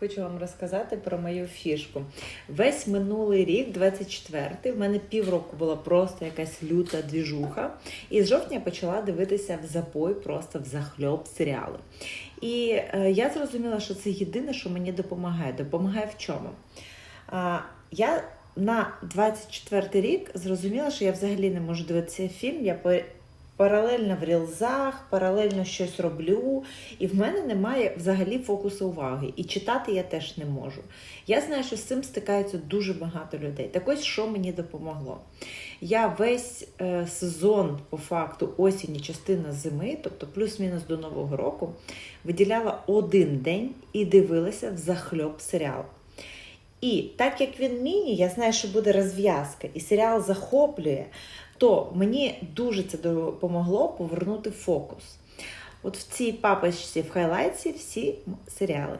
Хочу вам розказати про мою фішку. Весь минулий рік, 24-й, в мене півроку була просто якась люта двіжуха. І з жовтня почала дивитися в запой, просто в захльоп серіали. І е, я зрозуміла, що це єдине, що мені допомагає. Допомагає в чому? А, я на 24 рік зрозуміла, що я взагалі не можу дивитися фільм. Я паралельно в рілзах, паралельно щось роблю, і в мене немає взагалі фокусу уваги. І читати я теж не можу. Я знаю, що з цим стикаються дуже багато людей. Так ось що мені допомогло. Я весь е, сезон, по факту, осінь частина зими, тобто плюс-мінус до Нового року, виділяла один день і дивилася в захльоп серіал. І так як він міні, я знаю, що буде розв'язка, і серіал захоплює, то мені дуже це допомогло повернути фокус. От в цій папочці в хайлайтсі всі серіали.